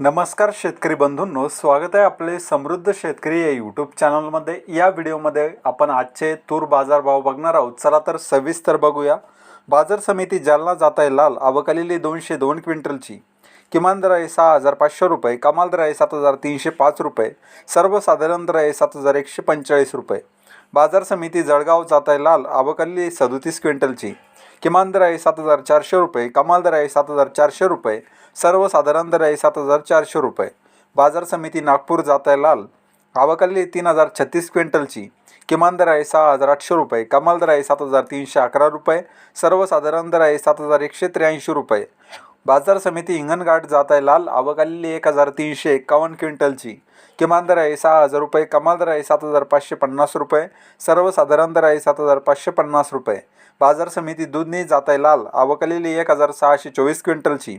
नमस्कार शेतकरी बंधूंनो स्वागत आहे आपले समृद्ध शेतकरी या यूट्यूब चॅनलमध्ये या व्हिडिओमध्ये आपण आजचे तूर बाजारभाव बघणार आहोत. चला तर सविस्तर बघूया. बाजार समिती जालना जात आहे लाल. आवकालेली दोनशे दोन क्विंटलची. किमान दर आहे सहा हजार पाचशे रुपये. कमाल दर आहे सात हजार तीनशे पाच रुपये. सर्वसाधारण दर आहे सात हजार एकशे पंचेचाळीस रुपये. बाजार समिती जळगाव जात आहे लाल आवकालेली सदोतीस क्विंटलची. किमान दर आहे सात हजार चारशे रुपये कमाल दर आहे सात हजार चारशे रुपये सर्वसाधारण दर आहे सात हजार चारशे रुपये. बाजार समिती नागपूर जात आहे लाल आवकाली तीन हजार छत्तीस क्विंटलची. किमान दर आहे सहा हजार आठशे रुपये कमाल दर आहे सात हजार तीनशे अकरा रुपये सर्वसाधारण दर आहे सात हजार एकशे त्र्याऐंशी रुपये. बाजार समिती हिंगणघाट जात आहे लाल अवकालेली एक हजार तीनशे एकावन्न क्विंटलची. किमान दर आहे सहा हजार रुपये कमाल दर आहे सात हजार पाचशे पन्नास रुपये सर्वसाधारण दर आहे सात हजार पाचशे पन्नास रुपये. बाजार समिती दूधनी जात आहे लाल आवकालेली एक हजार सहाशे चोवीस क्विंटलची.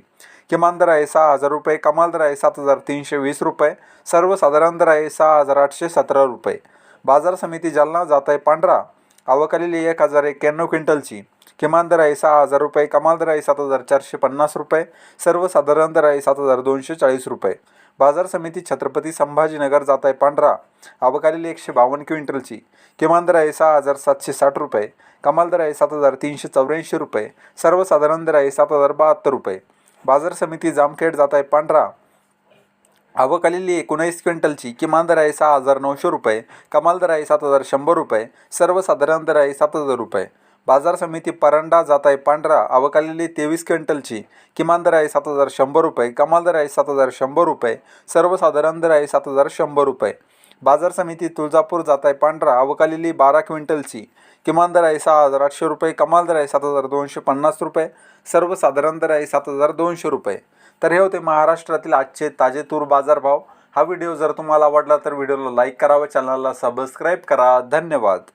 किमान दर आहे सहा हजार रुपये कमाल दर आहे सात हजार तीनशे वीस रुपये सर्वसाधारण दर आहे सहा हजार आठशे सतरा रुपये. बाजार समिती जालना जात आहे पांढरा अवकालेली एक हजार एक्क्याण्णव क्विंटलची. किमान दर आहे सहा हजार रुपये कमाल दर आहे सात हजार चारशे पन्नास रुपये सर्वसाधारण दर आहे सात हजार दोनशे चाळीस रुपये. बाजार समिती छत्रपती संभाजीनगर जात आहे पांढरा. आवकालेली एकशे बावन्न क्विंटलची. किमान दर आहे सहा हजार सातशे साठ रुपये कमाल दर आहे सात हजार तीनशे चौऱ्याऐंशी रुपये सर्वसाधारण दर आहे सात हजार बहात्तर रुपये. बाजार समिती जामखेड जात आहे पांढरा. अवकालेली एकोणीस क्विंटलची किमान दर आहे सहा हजार नऊशे रुपये कमाल दर आहे सात हजार शंभर रुपये सर्वसाधारण दर आहे सात हजार रुपये. बाजार समिती परंडा जात आहे पांढरा अवकालेली तेवीस क्विंटलची. किमान दर आहे सात हजार शंभर रुपये कमाल दर आहे सात हजार शंभर रुपये सर्वसाधारण दर आहे सात हजार शंभर रुपये. बाजार समिती तुळजापूर जात आहे पांढरा अवकालेली बारा क्विंटलची. किमान दर आहे सहा हजार आठशे रुपये कमाल दर आहे सात हजार दोनशे पन्नास रुपये सर्वसाधारण दर आहे सात हजार दोनशे रुपये. तर हे होते महाराष्ट्रातील आजचे ताजे तूर बाजारभाव हा व्हिडिओ जर तुम्हाला आवडला तर व्हिडिओला लाईक करावा चॅनलला सबस्क्राईब करा. धन्यवाद.